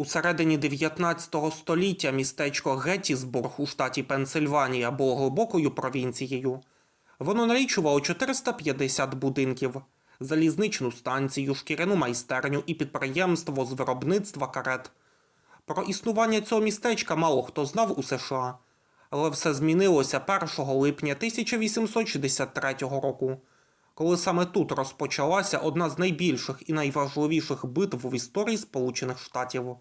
У середині 19 століття містечко Геттісбург у штаті Пенсильванія було глибокою провінцією. Воно налічувало 450 будинків, залізничну станцію, шкіряну майстерню і підприємство з виробництва карет. Про існування цього містечка мало хто знав у США, але все змінилося 1 липня 1863 року, коли саме тут розпочалася одна з найбільших і найважливіших битв в історії Сполучених Штатів.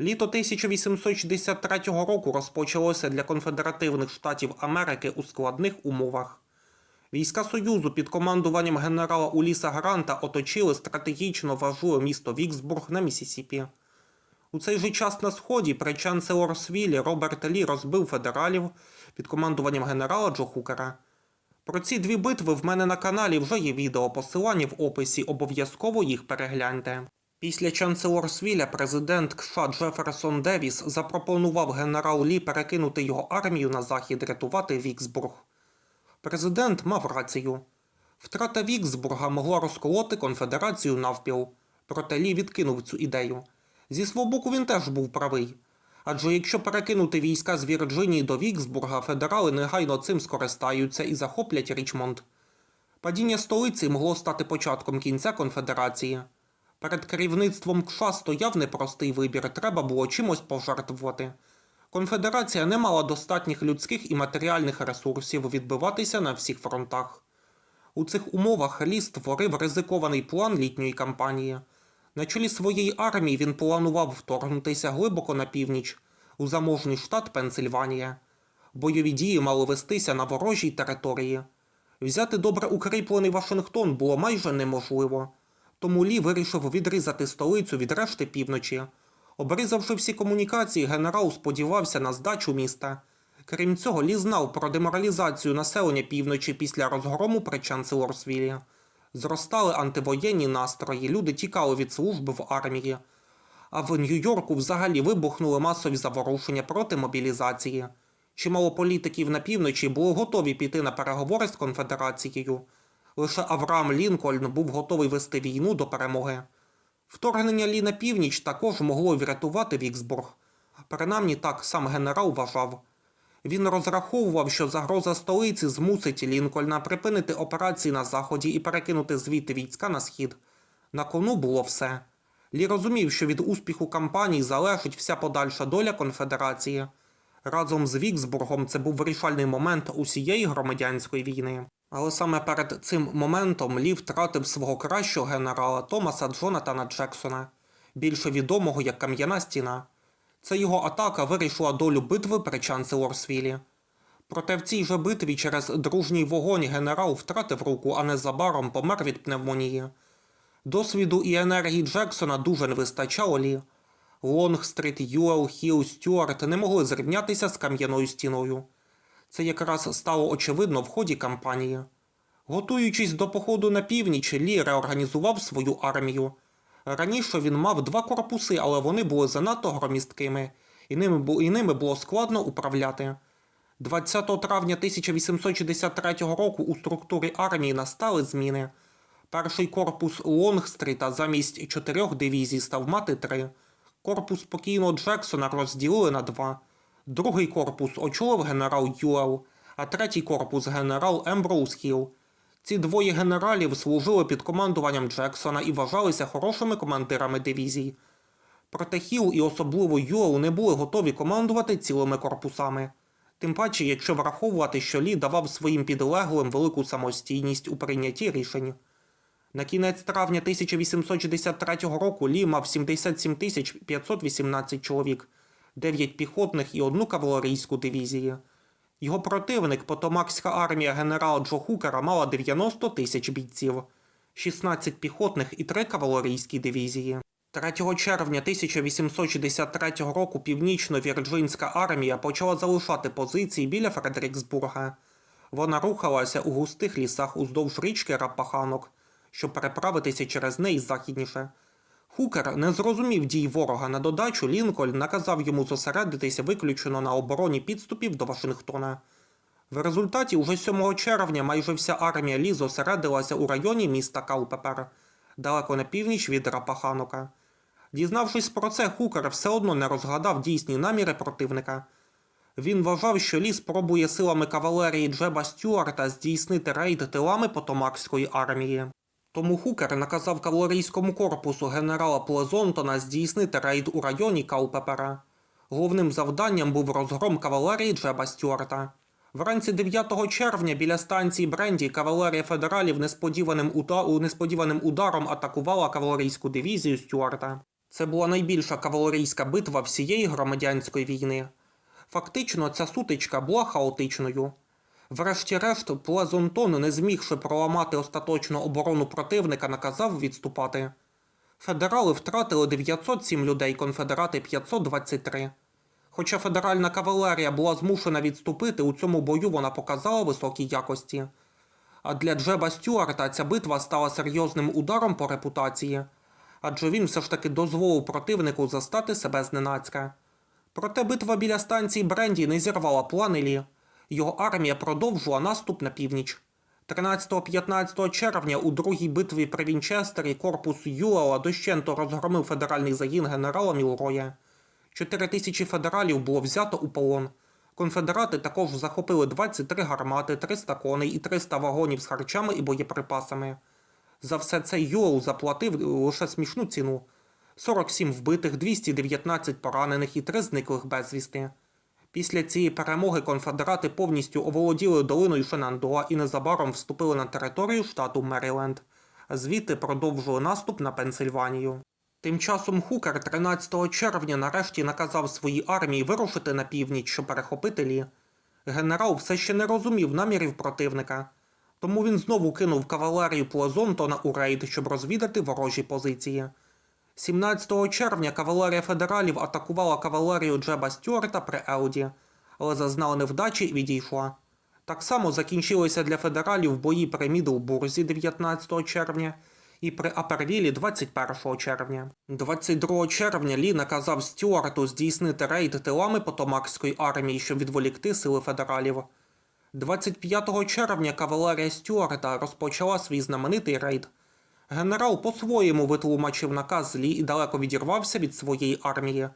Літо 1863 року розпочалося для конфедеративних штатів Америки у складних умовах. Війська Союзу під командуванням генерала Уліса Гранта оточили стратегічно важливе місто Віксбург на Місісіпі. У цей же час на сході при Чанселорсвілі Роберт Лі розбив федералів під командуванням генерала Джо Хукера. Про ці дві битви в мене на каналі вже є відео посилання в описі, обов'язково їх перегляньте. Після Чанселорсвіля президент КША Джеферсон Девіс запропонував генерал Лі перекинути його армію на захід рятувати Віксбург. Президент мав рацію. Втрата Віксбурга могла розколоти конфедерацію навпіл, проте Лі відкинув цю ідею. Зі свого боку він теж був правий. Адже якщо перекинути війська з Вірджинії до Віксбурга, федерали негайно цим скористаються і захоплять Річмонд. Падіння столиці могло стати початком кінця конфедерації. Перед керівництвом КША стояв непростий вибір, треба було чимось пожертвувати. Конфедерація не мала достатніх людських і матеріальних ресурсів відбиватися на всіх фронтах. У цих умовах Лі створив ризикований план літньої кампанії. На чолі своєї армії він планував вторгнутися глибоко на північ, у заможний штат Пенсильванія. Бойові дії мали вестися на ворожій території. Взяти добре укріплений Вашингтон було майже неможливо. Тому Лі вирішив відрізати столицю від решти півночі. Обрізавши всі комунікації, генерал сподівався на здачу міста. Крім цього, Лі знав про деморалізацію населення півночі після розгрому при Чанселорсвілі. Зростали антивоєнні настрої, люди тікали від служби в армії. А в Нью-Йорку взагалі вибухнули масові заворушення проти мобілізації. Чимало політиків на півночі були готові піти на переговори з конфедерацією. Лише Авраам Лінкольн був готовий вести війну до перемоги. Вторгнення Лі на північ також могло врятувати Віксбург. Принаймні так сам генерал вважав. Він розраховував, що загроза столиці змусить Лінкольна припинити операції на заході і перекинути звідти війська на схід. На кону було все. Лі розумів, що від успіху кампанії залежить вся подальша доля конфедерації. Разом з Віксбургом це був вирішальний момент усієї громадянської війни. Але саме перед цим моментом Лі втратив свого кращого генерала Томаса Джонатана Джексона, більше відомого як Кам'яна стіна. Це його атака вирішила долю битви при Чанселорсвілі. Проте в цій же битві через дружній вогонь генерал втратив руку, а незабаром помер від пневмонії. Досвіду і енергії Джексона дуже не вистачало Лі. Лонгстріт, Юел, Хіл, Стюарт не могли зрівнятися з кам'яною стіною. Це якраз стало очевидно в ході кампанії. Готуючись до походу на північ, Лі реорганізував свою армію. Раніше він мав два корпуси, але вони були занадто громісткими, і ними, і ними було складно управляти. 20 травня 1863 року у структурі армії настали зміни. Перший корпус Лонгстріта замість чотирьох дивізій став мати три. Корпус спокійного Джексона розділили на два. Другий корпус очолив генерал Юел, а третій корпус генерал Емброуз Хілл. Ці двоє генералів служили під командуванням Джексона і вважалися хорошими командирами дивізій. Проте Хіл і особливо Юел не були готові командувати цілими корпусами. Тим паче, якщо враховувати, що Лі давав своїм підлеглим велику самостійність у прийнятті рішень. На кінець травня 1863 року Лі мав 77 тисяч 518 чоловік, 9 піхотних і одну кавалерійську дивізію. Його противник, потомакська армія генерала Джо Хукера, мала 90 тисяч бійців, 16 піхотних і 3 кавалерійські дивізії. 3 червня 1863 року північно-вірджинська армія почала залишати позиції біля Фредеріксбурга. Вона рухалася у густих лісах уздовж річки Рапаханок, щоб переправитися через неї західніше. Хукер не зрозумів дій ворога на додачу Лінкольн наказав йому зосередитися виключно на обороні підступів до Вашингтона. В результаті уже 7 червня майже вся армія Лі зосередилася у районі міста Калпепер, далеко на північ від Рапаханока. Дізнавшись про це, Хукер все одно не розгадав дійсні наміри противника. Він вважав, що Лі спробує силами кавалерії Джеба Стюарта здійснити рейд тилами Потомакської армії. Тому Хукер наказав кавалерійському корпусу генерала Плезонтона здійснити рейд у районі Калпепера. Головним завданням був розгром кавалерії Джеба Стюарта. Вранці 9 червня біля станції Бренді кавалерія федералів несподіваним, уда- несподіваним ударом атакувала кавалерійську дивізію Стюарта. Це була найбільша кавалерійська битва всієї громадянської війни. Фактично, ця сутичка була хаотичною. Врешті-решт, Плезонтон, не змігши проламати остаточну оборону противника, наказав відступати. Федерали втратили 907 людей, конфедерати 523. Хоча федеральна кавалерія була змушена відступити, у цьому бою вона показала високі якості. А для Джеба Стюарта ця битва стала серйозним ударом по репутації, адже він все ж таки дозволив противнику застати себе зненацька. Проте битва біля станції Бренді не зірвала плани Лі. Його армія продовжила наступ на північ. 13-15 червня у другій битві при Вінчестері корпус Юела дощенто розгромив федеральний загін генерала Мілроя. Чотири тисячі федералів було взято у полон. Конфедерати також захопили 23 гармати, 300 коней і 300 вагонів з харчами і боєприпасами. За все це Юел заплатив лише смішну ціну: 47 вбитих, 219 поранених і 3 зниклих безвісти. Після цієї перемоги конфедерати повністю оволоділи долиною Шенандоа і незабаром вступили на територію штату Меріленд. Звідти продовжили наступ на Пенсильванію. Тим часом Хукер 13 червня нарешті наказав своїй армії вирушити на північ, щоб перехопити Лі. Генерал все ще не розумів намірів противника, тому він знову кинув кавалерію Плезонтона у рейд, щоб розвідати ворожі позиції. 17 червня кавалерія федералів атакувала кавалерію Джеба Стюарта при Елді, але зазнала невдачі і відійшла. Так само закінчилися для федералів бої при Мідлбурзі 19 червня і при Апервілі 21 червня. 22 червня Лі наказав Стюарту здійснити рейд тилами Потомакської армії, щоб відволікти сили федералів. 25 червня кавалерія Стюарта розпочала свій знаменитий рейд. Генерал по-своєму витлумачив наказ Лі і далеко відірвався від своєї армії.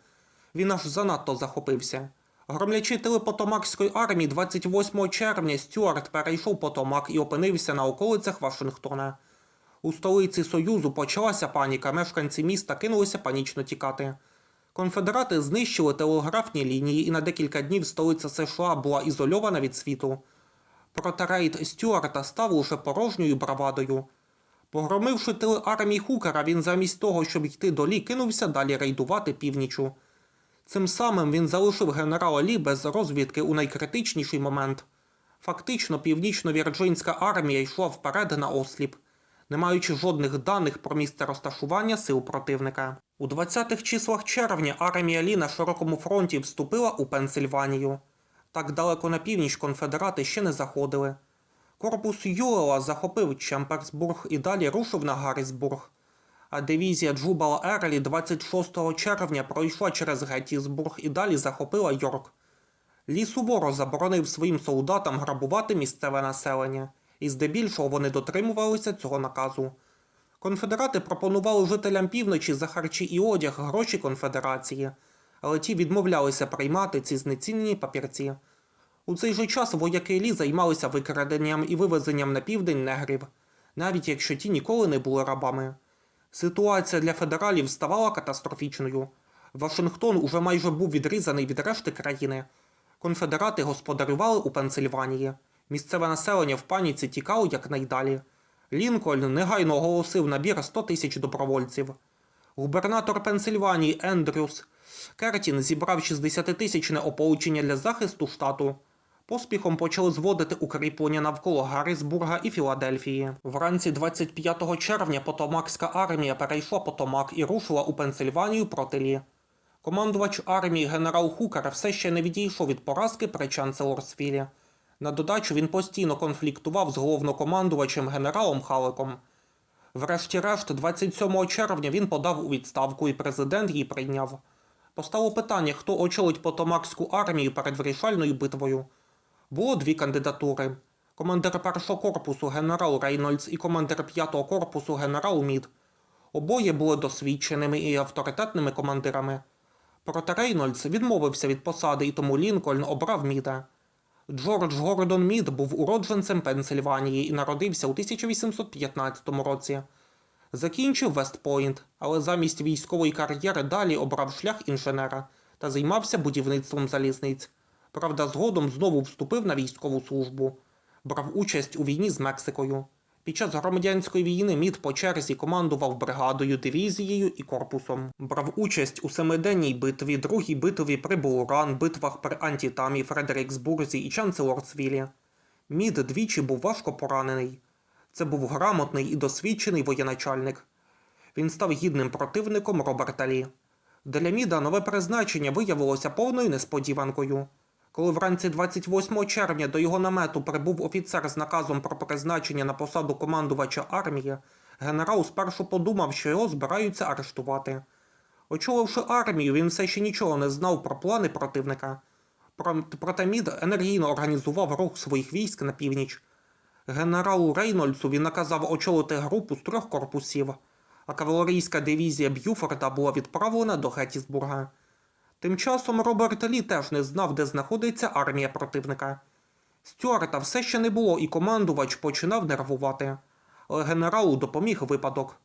Він аж занадто захопився. Громлячи тили Потомакської армії 28 червня Стюарт перейшов Потомак і опинився на околицях Вашингтона. У столиці Союзу почалася паніка, мешканці міста кинулися панічно тікати. Конфедерати знищили телеграфні лінії, і на декілька днів столиця США була ізольована від світу. Проте рейд Стюарта став лише порожньою бравадою. Погромивши тили армії Хукера, він замість того, щоб йти до Лі, кинувся далі рейдувати північу. Цим самим він залишив генерала Лі без розвідки у найкритичніший момент. Фактично, північно-вірджинська армія йшла вперед на осліп, не маючи жодних даних про місце розташування сил противника. У 20-х числах червня армія Лі на широкому фронті вступила у Пенсильванію. Так далеко на північ конфедерати ще не заходили. Корпус Юела захопив Чемперсбург і далі рушив на Гаррісбург. А дивізія Джубала Ерлі 26 червня пройшла через Геттісбург і далі захопила Йорк. Лі суворо заборонив своїм солдатам грабувати місцеве населення, і здебільшого вони дотримувалися цього наказу. Конфедерати пропонували жителям півночі за харчі і одяг гроші конфедерації, але ті відмовлялися приймати ці знецінені папірці. У цей же час вояки Лі займалися викраденням і вивезенням на південь негрів, навіть якщо ті ніколи не були рабами. Ситуація для федералів ставала катастрофічною. Вашингтон уже майже був відрізаний від решти країни. Конфедерати господарювали у Пенсильванії. Місцеве населення в паніці тікало якнайдалі. Лінкольн негайно оголосив набір 100 тисяч добровольців. Губернатор Пенсильванії Ендрюс Кертін зібрав 60-тисячне ополчення для захисту штату. Поспіхом почали зводити укріплення навколо Гаррісбурга і Філадельфії. Вранці 25 червня Потомакська армія перейшла Потомак і рушила у Пенсильванію проти Лі. Командувач армії генерал Хукер все ще не відійшов від поразки при Чанселорсвілі. На додачу він постійно конфліктував з головнокомандувачем генералом Халиком. Врешті-решт, 27 червня він подав у відставку, і президент її прийняв. Постало питання, хто очолить Потомакську армію перед вирішальною битвою. Було дві кандидатури: командир першого корпусу генерал Рейнольдс і командир п'ятого корпусу генерал Мід. Обоє були досвідченими і авторитетними командирами. Проте Рейнольдс відмовився від посади, і тому Лінкольн обрав Міда. Джордж Гордон Мід був уродженцем Пенсильванії і народився у 1815 році. Закінчив Вестпойнт, але замість військової кар'єри далі обрав шлях інженера та займався будівництвом залізниць. Правда, згодом знову вступив на військову службу. Брав участь у війні з Мексикою. Під час громадянської війни Мід по черзі командував бригадою, дивізією і корпусом. Брав участь у семиденній битві, другій битві при Булуран, битвах при Антітамі, Фредеріксбурзі і Чанселорсвілі. Мід двічі був важко поранений. Це був грамотний і досвідчений воєначальник. Він став гідним противником Роберта Лі. Для Міда нове призначення виявилося повною несподіванкою. Коли вранці 28 червня до його намету прибув офіцер з наказом про призначення на посаду командувача армії, генерал спершу подумав, що його збираються арештувати. Очоливши армію, він все ще нічого не знав про плани противника. Проте Мід енергійно організував рух своїх військ на північ. Генералу Рейнольдсу він наказав очолити групу з трьох корпусів, а кавалерійська дивізія Б'юфорда була відправлена до Геттісбурга. Тим часом Роберт Лі теж не знав, де знаходиться армія противника. Стюарта все ще не було, і командувач починав нервувати. Але генералу допоміг випадок.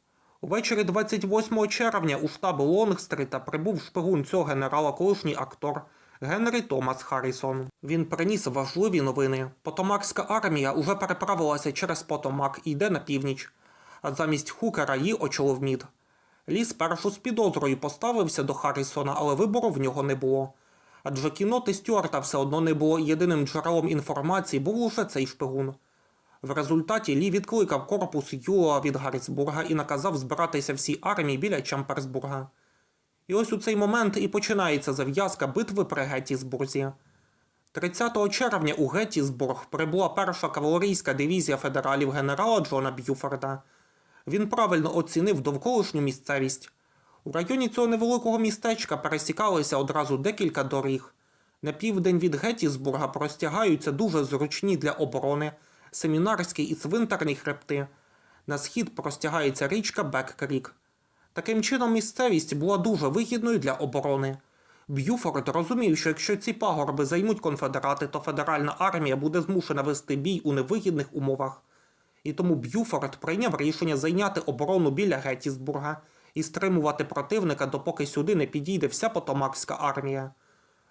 Увечері 28 червня у штаб Лонгстріта прибув шпигун цього генерала, колишній актор Генрі Томас Харрісон. Він приніс важливі новини. Потомакська армія уже переправилася через Потомак і йде на північ, а замість Хукера її очолив Мід. Лі спершу з підозрою поставився до Харрісона, але вибору в нього не було. Адже кіноти Стюарта все одно не було єдиним джерелом інформації був лише цей шпигун. В результаті Лі відкликав корпус Юла від Гаррісбурга і наказав збиратися всій армії біля Чамперсбурга. І ось у цей момент і починається зав'язка битви при Геттісбурзі. 30 червня у Геттісбург прибула перша кавалерійська дивізія федералів генерала Джона Б'юфорда. Він правильно оцінив довколишню місцевість. У районі цього невеликого містечка пересікалися одразу декілька доріг. На південь від Геттісбурга простягаються дуже зручні для оборони семінарські і цвинтарні хребти. На схід простягається річка Бек-Крік. Таким чином, місцевість була дуже вигідною для оборони. Б'юфорд розумів, що якщо ці пагорби займуть конфедерати, то федеральна армія буде змушена вести бій у невигідних умовах. І тому Б'юфорд прийняв рішення зайняти оборону біля Геттісбурга і стримувати противника, допоки сюди не підійде вся потомакська армія.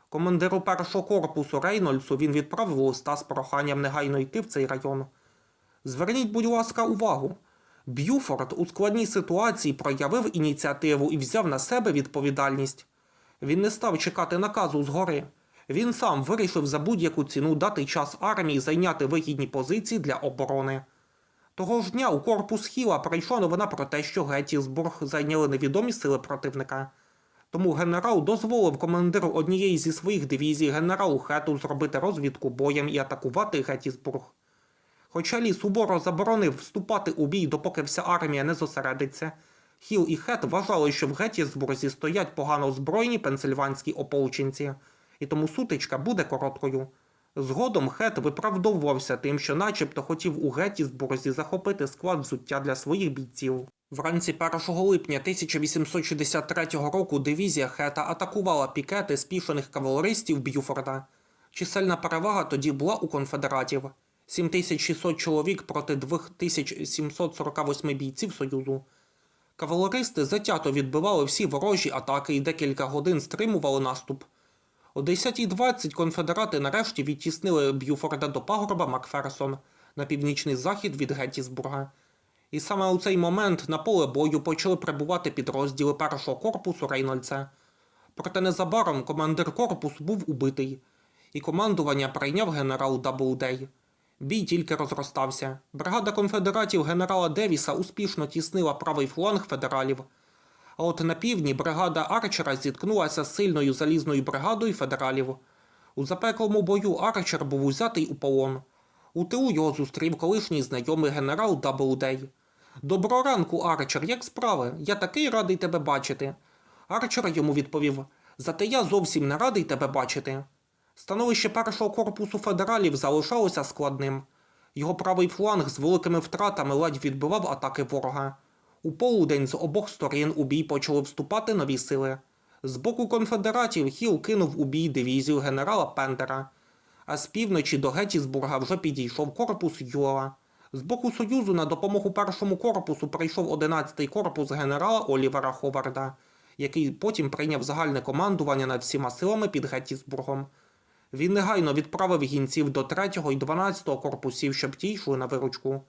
Командиру першого корпусу Рейнольдсу він відправив листа з проханням негайно йти в цей район. Зверніть, будь ласка, увагу. Б'юфорд у складній ситуації проявив ініціативу і взяв на себе відповідальність. Він не став чекати наказу згори. Він сам вирішив за будь-яку ціну дати час армії зайняти вигідні позиції для оборони. Того ж дня у корпус Хіла прийшла новина про те, що Геттісбург зайняли невідомі сили противника. Тому генерал дозволив командиру однієї зі своїх дивізій генералу Хету зробити розвідку боєм і атакувати Геттісбург. Хоча Лі суворо заборонив вступати у бій, допоки вся армія не зосередиться, Хіл і Хет вважали, що в Геттісбурзі стоять погано озброєні пенсильванські ополченці, і тому сутичка буде короткою. Згодом Хет виправдовувався тим, що начебто хотів у Геттісбурзі захопити склад взуття для своїх бійців. Вранці 1 липня 1863 року дивізія Хета атакувала пікети спішених кавалеристів Б'юфорда. Чисельна перевага тоді була у конфедератів 7600 чоловік проти 2748 бійців Союзу. Кавалеристи затято відбивали всі ворожі атаки і декілька годин стримували наступ. О 10.20 конфедерати нарешті відтіснили Б'юфорда до пагорба Макферсон на північний захід від Геттісбурга. І саме у цей момент на поле бою почали прибувати підрозділи першого корпусу Рейнольдса. Проте незабаром командир корпусу був убитий, і командування прийняв генерал Даблдей. Бій тільки розростався. Бригада конфедератів генерала Девіса успішно тіснила правий фланг федералів. А от на півдні бригада Арчера зіткнулася з сильною залізною бригадою федералів. У запеклому бою Арчер був узятий у полон. У тилу його зустрів колишній знайомий генерал Даблдей. Доброго ранку, Арчер, як справи? Я такий радий тебе бачити. Арчер йому відповів: Зате я зовсім не радий тебе бачити. Становище першого корпусу федералів залишалося складним. Його правий фланг з великими втратами ледь відбивав атаки ворога. У полудень з обох сторін у бій почали вступати нові сили. З боку конфедератів Хіл кинув у бій дивізію генерала Пендера, а з півночі до Геттісбурга вже підійшов корпус Юела. З боку Союзу на допомогу першому корпусу прийшов 11-й корпус генерала Олівера Ховарда, який потім прийняв загальне командування над всіма силами під Геттісбургом. Він негайно відправив гінців до 3-го і 12-го корпусів, щоб ті йшли на виручку.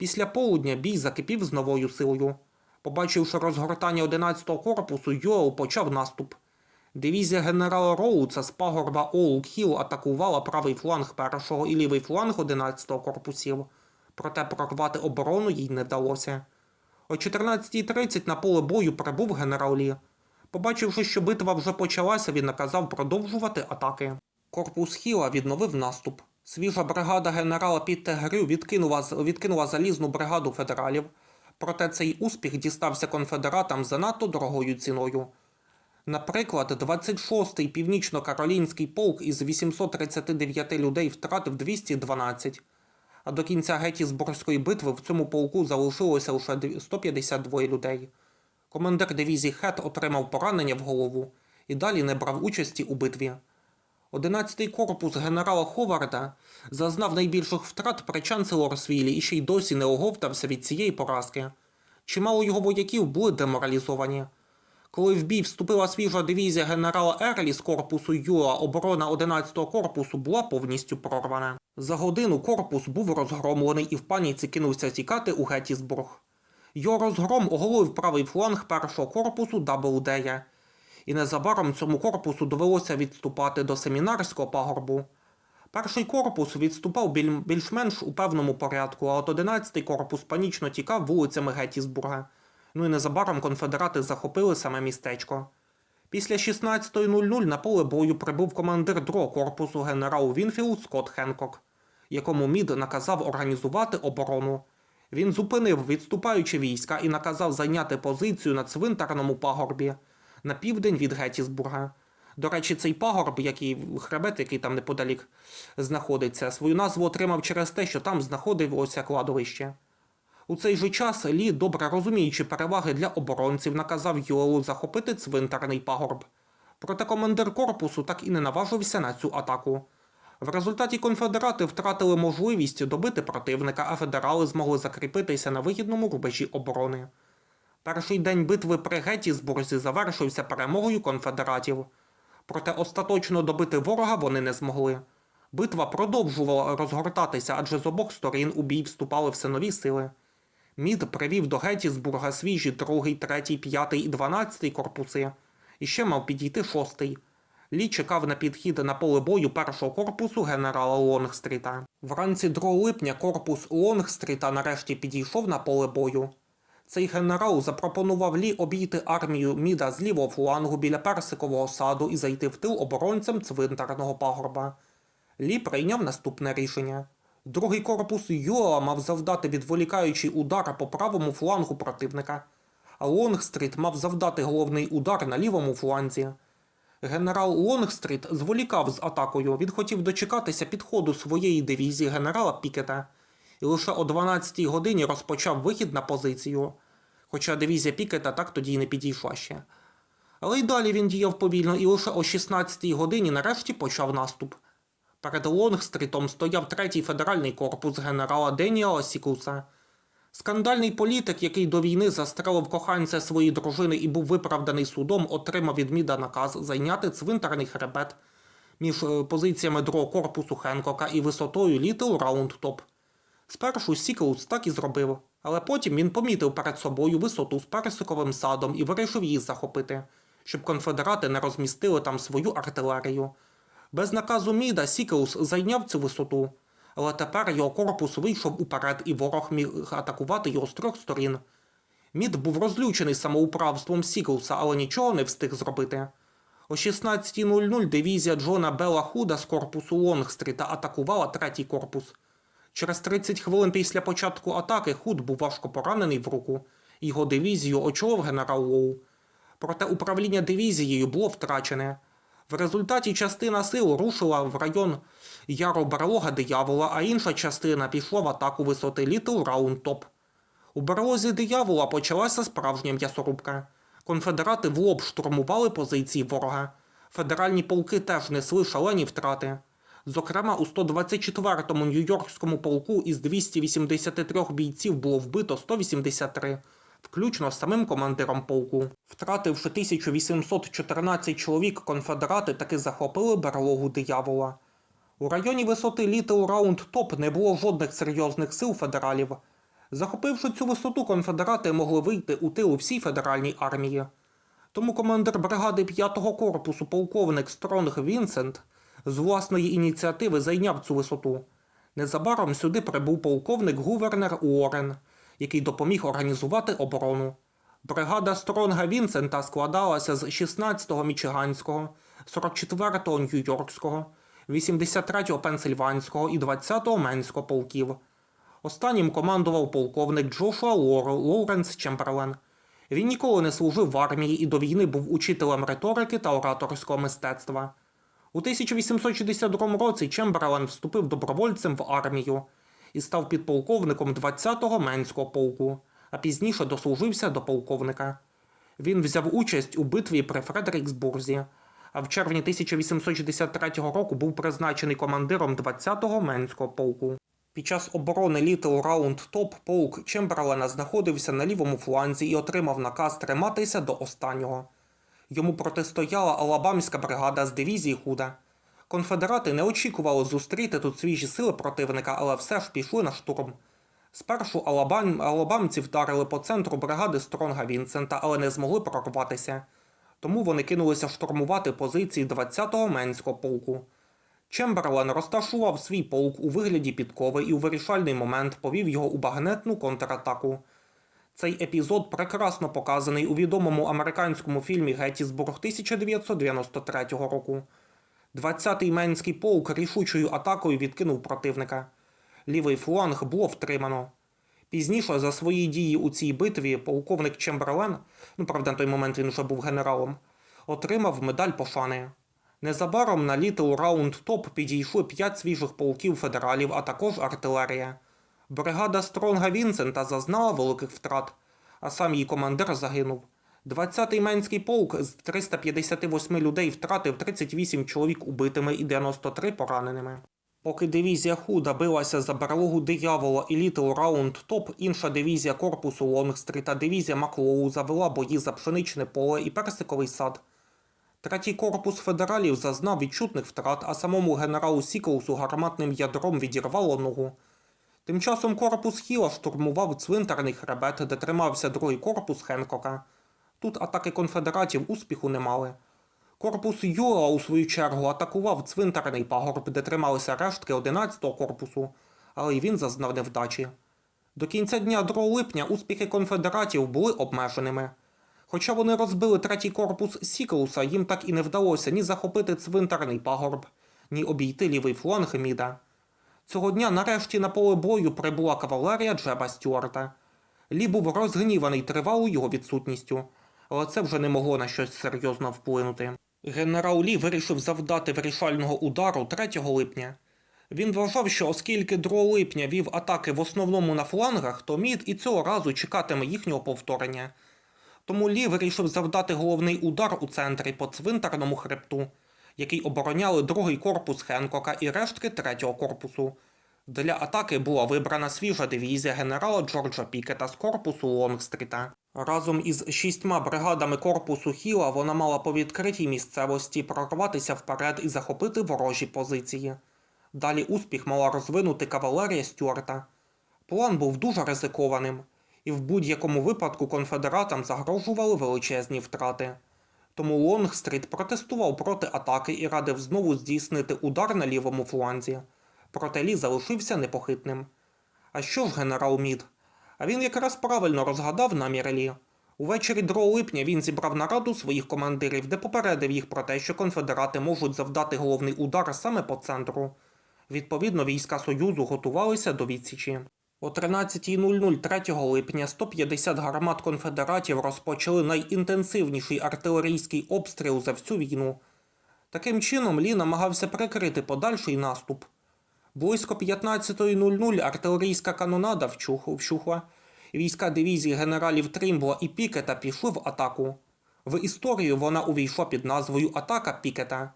Після полудня бій закипів з новою силою. Побачивши розгортання 11-го корпусу, Юел почав наступ. Дивізія генерала Роуца з пагорба Оулк Хіл атакувала правий фланг першого і лівий фланг 11-го корпусів, проте прорвати оборону їй не вдалося. О 14.30 на поле бою прибув генерал Лі. Побачивши, що битва вже почалася, він наказав продовжувати атаки. Корпус Хіла відновив наступ. Свіжа бригада генерала Піттегрю відкинула, відкинула залізну бригаду федералів, проте цей успіх дістався конфедератам занадто дорогою ціною. Наприклад, 26-й північно-каролінський полк із 839 людей втратив 212, а до кінця Геттісбурзької битви в цьому полку залишилося лише 152 людей. Командир дивізії Хет отримав поранення в голову і далі не брав участі у битві. 11-й корпус генерала Ховарда зазнав найбільших втрат при Чанселорсвілі і ще й досі не оговтався від цієї поразки. Чимало його вояків були деморалізовані. Коли в бій вступила свіжа дивізія генерала Ерлі з корпусу Юа, оборона 11-го корпусу була повністю прорвана. За годину корпус був розгромлений і в паніці кинувся тікати у Геттісбург. Його розгром оголив правий фланг першого корпусу Даблдея, і незабаром цьому корпусу довелося відступати до семінарського пагорбу. Перший корпус відступав більш-менш у певному порядку, а от 11-й корпус панічно тікав вулицями Геттісбурга. Ну і незабаром конфедерати захопили саме містечко. Після 16.00 на поле бою прибув командир другого корпусу генерал Вінфілд Скотт Хенкок, якому Мід наказав організувати оборону. Він зупинив відступаючі війська і наказав зайняти позицію на цвинтарному пагорбі на південь від Геттісбурга. До речі, цей пагорб, який хребет, який там неподалік знаходиться, свою назву отримав через те, що там знаходилося кладовище. У цей же час Лі, добре розуміючи переваги для оборонців, наказав Юелу захопити цвинтарний пагорб. Проте командир корпусу так і не наважився на цю атаку. В результаті конфедерати втратили можливість добити противника, а федерали змогли закріпитися на вигідному рубежі оборони. Перший день битви при Геттісбурзі завершився перемогою конфедератів. Проте остаточно добити ворога вони не змогли. Битва продовжувала розгортатися, адже з обох сторін у бій вступали все нові сили. Мід привів до Геттісбурга свіжі 2, 3, 5 і 12 корпуси, і ще мав підійти 6. Лі чекав на підхід на поле бою першого корпусу генерала Лонгстріта. Вранці 2 липня корпус Лонгстріта нарешті підійшов на поле бою. Цей генерал запропонував Лі обійти армію Міда з лівого флангу біля персикового саду і зайти в тил оборонцям цвинтарного пагорба. Лі прийняв наступне рішення. Другий корпус Юела мав завдати відволікаючий удар по правому флангу противника, а Лонгстріт мав завдати головний удар на лівому фланзі. Генерал Лонгстріт зволікав з атакою, він хотів дочекатися підходу своєї дивізії генерала Пікета, і лише о 12-й годині розпочав вихід на позицію, хоча дивізія Пікета так тоді й не підійшла ще. Але й далі він діяв повільно і лише о 16-й годині нарешті почав наступ. Перед Лонгстрітом стояв третій федеральний корпус генерала Деніала Сікуса. Скандальний політик, який до війни застрелив коханця своєї дружини і був виправданий судом, отримав від Міда наказ зайняти цвинтарний хребет між е, позиціями другого корпусу Хенкока і висотою Літл Раундтоп. Спершу Сіклс так і зробив, але потім він помітив перед собою висоту з персиковим садом і вирішив її захопити, щоб конфедерати не розмістили там свою артилерію. Без наказу Міда Сіклс зайняв цю висоту, але тепер його корпус вийшов уперед і ворог міг атакувати його з трьох сторін. Мід був розлючений самоуправством Сіклса, але нічого не встиг зробити. О 16.00 дивізія Джона Белла Худа з корпусу Лонгстріта атакувала третій корпус. Через 30 хвилин після початку атаки Худ був важко поранений в руку. Його дивізію очолив генерал Лоу. Проте управління дивізією було втрачене. В результаті частина сил рушила в район Яру Берлога Диявола, а інша частина пішла в атаку висоти Літл Раундтоп. У берлозі диявола почалася справжня м'ясорубка. Конфедерати в лоб штурмували позиції ворога. Федеральні полки теж несли шалені втрати. Зокрема, у 124-му Нью-Йоркському полку із 283 бійців було вбито 183, включно з самим командиром полку. Втративши 1814 чоловік, конфедерати таки захопили берлогу диявола. У районі висоти Літл Раунд Топ не було жодних серйозних сил федералів. Захопивши цю висоту, конфедерати могли вийти у тил всій федеральній армії. Тому командир бригади 5-го корпусу полковник Стронг Вінсент з власної ініціативи зайняв цю висоту. Незабаром сюди прибув полковник гувернер Уоррен, який допоміг організувати оборону. Бригада Стронга Вінсента складалася з 16-го Мічиганського, 44-го Нью-Йоркського, 83-го Пенсильванського і 20-го Менського полків. Останнім командував полковник Джошуа Лоуренс Чемберлен. Він ніколи не служив в армії і до війни був учителем риторики та ораторського мистецтва. У 1862 році Чемберлен вступив добровольцем в армію і став підполковником 20-го Менського полку, а пізніше дослужився до полковника. Він взяв участь у битві при Фредеріксбурзі, а в червні 1863 року був призначений командиром 20-го Менського полку. Під час оборони Літл Раунд Топ полк Чемберлена знаходився на лівому фланзі і отримав наказ триматися до останнього. Йому протистояла Алабамська бригада з дивізії Худа. Конфедерати не очікували зустріти тут свіжі сили противника, але все ж пішли на штурм. Спершу алабам... алабамці вдарили по центру бригади Стронга Вінсента, але не змогли прорватися. Тому вони кинулися штурмувати позиції 20-го Менського полку. Чемберлен розташував свій полк у вигляді підкови і у вирішальний момент повів його у багнетну контратаку. Цей епізод прекрасно показаний у відомому американському фільмі Геттісбург 1993 року. 20-й Менський полк рішучою атакою відкинув противника. Лівий фланг було втримано. Пізніше за свої дії у цій битві полковник Чемберлен, ну правда, на той момент він вже був генералом, отримав медаль пошани. Незабаром на Літл Раунд Топ підійшли п'ять свіжих полків федералів, а також артилерія. Бригада Стронга Вінсента зазнала великих втрат, а сам її командир загинув. 20-й Менський полк з 358 людей втратив 38 чоловік убитими і 93 пораненими. Поки дивізія Худа билася за берлогу диявола і Літл Раунд Топ, інша дивізія корпусу Лонгстріт та дивізія Маклоу завела бої за пшеничне поле і персиковий сад. Третій корпус федералів зазнав відчутних втрат, а самому генералу Сіклсу гарматним ядром відірвало ногу. Тим часом корпус Хіла штурмував цвинтарний хребет, де тримався другий корпус Хенкока. Тут атаки конфедератів успіху не мали. Корпус Юла, у свою чергу, атакував цвинтарний пагорб, де трималися рештки 11-го корпусу, але й він зазнав невдачі. До кінця дня 2 липня успіхи конфедератів були обмеженими. Хоча вони розбили третій корпус Сіклуса, їм так і не вдалося ні захопити цвинтарний пагорб, ні обійти лівий фланг Міда. Цього дня нарешті на поле бою прибула кавалерія Джеба Стюарта. Лі був розгніваний тривалою його відсутністю, але це вже не могло на щось серйозно вплинути. Генерал Лі вирішив завдати вирішального удару 3 липня. Він вважав, що оскільки 2 липня вів атаки в основному на флангах, то Мід і цього разу чекатиме їхнього повторення. Тому Лі вирішив завдати головний удар у центрі по цвинтарному хребту, який обороняли другий корпус Хенкока і рештки третього корпусу. Для атаки була вибрана свіжа дивізія генерала Джорджа Пікета з корпусу Лонгстріта. Разом із шістьма бригадами корпусу Хіла вона мала по відкритій місцевості прорватися вперед і захопити ворожі позиції. Далі успіх мала розвинути кавалерія Стюарта. План був дуже ризикованим, і в будь-якому випадку конфедератам загрожували величезні втрати. Тому Лонгстріт протестував проти атаки і радив знову здійснити удар на лівому фланзі. Проте Лі залишився непохитним. А що ж генерал Мід? А він якраз правильно розгадав намір Лі. Увечері 2 липня він зібрав нараду своїх командирів, де попередив їх про те, що конфедерати можуть завдати головний удар саме по центру. Відповідно, війська Союзу готувалися до відсічі. О 13.00 3 липня 150 гармат конфедератів розпочали найінтенсивніший артилерійський обстріл за всю війну. Таким чином, Лі намагався прикрити подальший наступ. Близько 15.00 артилерійська канонада вчух- вщухла, Війська дивізії генералів Трімбла і Пікета пішли в атаку. В історію вона увійшла під назвою Атака Пікета.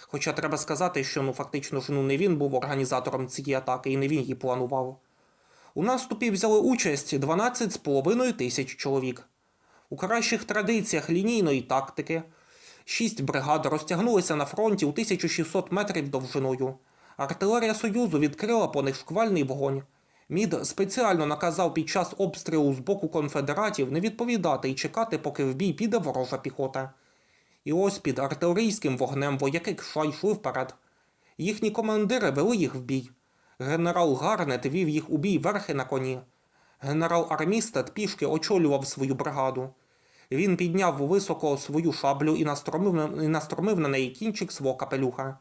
Хоча треба сказати, що ну фактично ж ну не він був організатором цієї атаки і не він її планував. У наступі взяли участь 12,5 тисяч чоловік. У кращих традиціях лінійної тактики шість бригад розтягнулися на фронті у 1600 метрів довжиною. Артилерія Союзу відкрила по них шквальний вогонь. Мід спеціально наказав під час обстрілу з боку конфедератів не відповідати і чекати, поки в бій піде ворожа піхота. І ось під артилерійським вогнем вояки кша йшли вперед. Їхні командири вели їх в бій. Генерал Гарнет вів їх у бій верхи на коні. Генерал Армістед пішки очолював свою бригаду. Він підняв високо свою шаблю і настромив, на- і настромив на неї кінчик свого капелюха.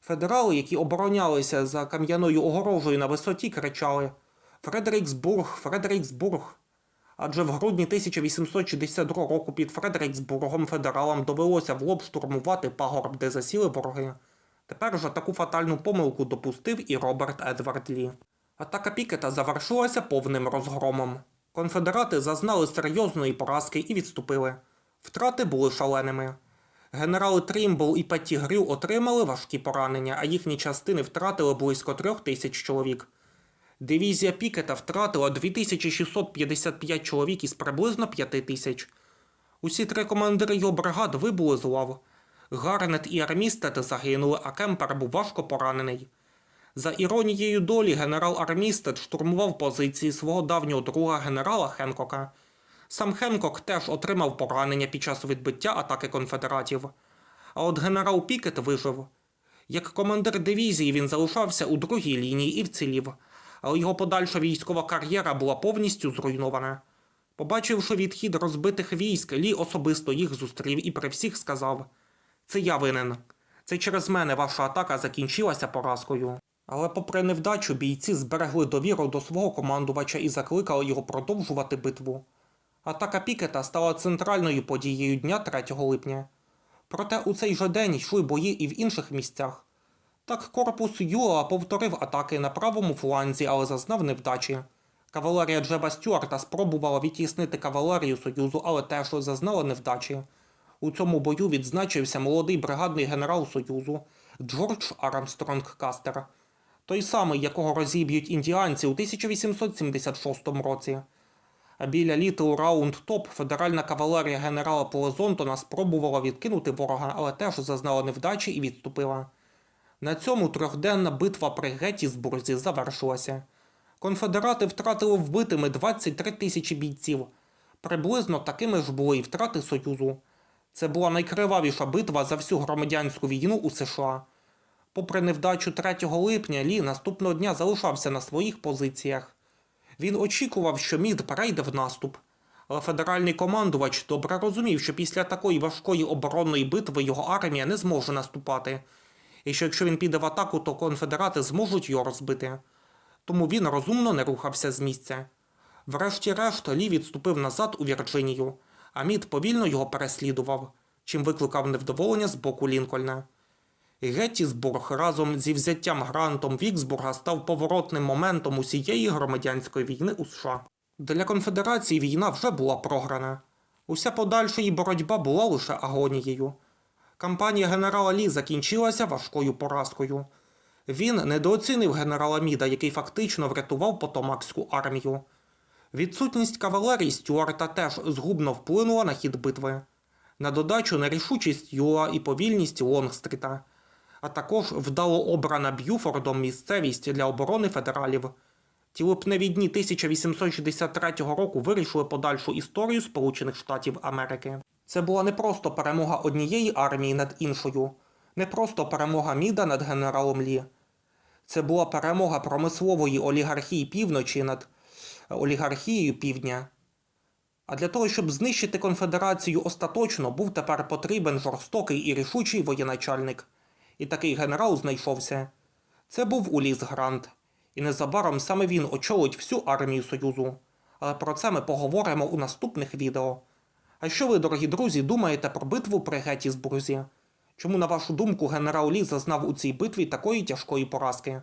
Федерали, які оборонялися за кам'яною огорожею на висоті, кричали Фредеріксбург, Фредеріксбург. Адже в грудні 1862 року під Фредеріксбургом федералам довелося в лоб штурмувати пагорб, де засіли вороги. Тепер же таку фатальну помилку допустив і Роберт Едвард Лі. Атака Пікета завершилася повним розгромом. Конфедерати зазнали серйозної поразки і відступили. Втрати були шаленими. Генерали Трімбл і Петті Грю отримали важкі поранення, а їхні частини втратили близько трьох тисяч чоловік. Дивізія Пікета втратила 2655 чоловік із приблизно 5 тисяч. Усі три командири його бригад вибули з лав. Гарнет і Армістед загинули, а Кемпер був важко поранений. За іронією долі, генерал Армістед штурмував позиції свого давнього друга генерала Хенкока. Сам Хенкок теж отримав поранення під час відбиття атаки конфедератів. А от генерал Пікет вижив. Як командир дивізії він залишався у другій лінії і вцілів, але його подальша військова кар'єра була повністю зруйнована. Побачивши відхід розбитих військ, Лі особисто їх зустрів і при всіх сказав: Це я винен. Це через мене ваша атака закінчилася поразкою. Але, попри невдачу, бійці зберегли довіру до свого командувача і закликали його продовжувати битву. Атака Пікета стала центральною подією дня 3 липня. Проте у цей же день йшли бої і в інших місцях. Так корпус Юла повторив атаки на правому фланзі, але зазнав невдачі. Кавалерія Джеба Стюарта спробувала відтіснити кавалерію Союзу, але теж зазнала невдачі. У цьому бою відзначився молодий бригадний генерал Союзу Джордж Армстронг Кастер, той самий, якого розіб'ють індіанці у 1876 році. Біля Літл Раунд Топ федеральна кавалерія генерала Плезонтона спробувала відкинути ворога, але теж зазнала невдачі і відступила. На цьому трьохденна битва при Геттісбурзі завершилася. Конфедерати втратили вбитими 23 тисячі бійців. Приблизно такими ж були і втрати Союзу. Це була найкривавіша битва за всю громадянську війну у США. Попри невдачу 3 липня, Лі наступного дня залишався на своїх позиціях. Він очікував, що Мід перейде в наступ, але федеральний командувач добре розумів, що після такої важкої оборонної битви його армія не зможе наступати, і що якщо він піде в атаку, то конфедерати зможуть його розбити. Тому він розумно не рухався з місця. Врешті-решт Лі відступив назад у Вірджинію, а Мід повільно його переслідував, чим викликав невдоволення з боку Лінкольна. Геттісбург разом зі взяттям Грантом Віксбурга став поворотним моментом усієї громадянської війни у США. Для конфедерації війна вже була програна. Уся подальша її боротьба була лише агонією. Кампанія генерала Лі закінчилася важкою поразкою. Він недооцінив генерала Міда, який фактично врятував Потомакську армію. Відсутність кавалерії Стюарта теж згубно вплинула на хід битви. На додачу нерішучість Юла і повільність Лонгстріта, а також вдало обрана Б'юфордом місцевість для оборони федералів. Ті липневі дні 1863 року вирішили подальшу історію Сполучених Штатів Америки. Це була не просто перемога однієї армії над іншою, не просто перемога Міда над генералом Лі. Це була перемога промислової олігархії півночі над олігархією півдня. А для того, щоб знищити конфедерацію остаточно, був тепер потрібен жорстокий і рішучий воєначальник. І такий генерал знайшовся. Це був Уліс Грант. І незабаром саме він очолить всю армію Союзу. Але про це ми поговоримо у наступних відео. А що ви, дорогі друзі, думаєте про битву при Геттісбурзі? Чому, на вашу думку, генерал Лі зазнав у цій битві такої тяжкої поразки?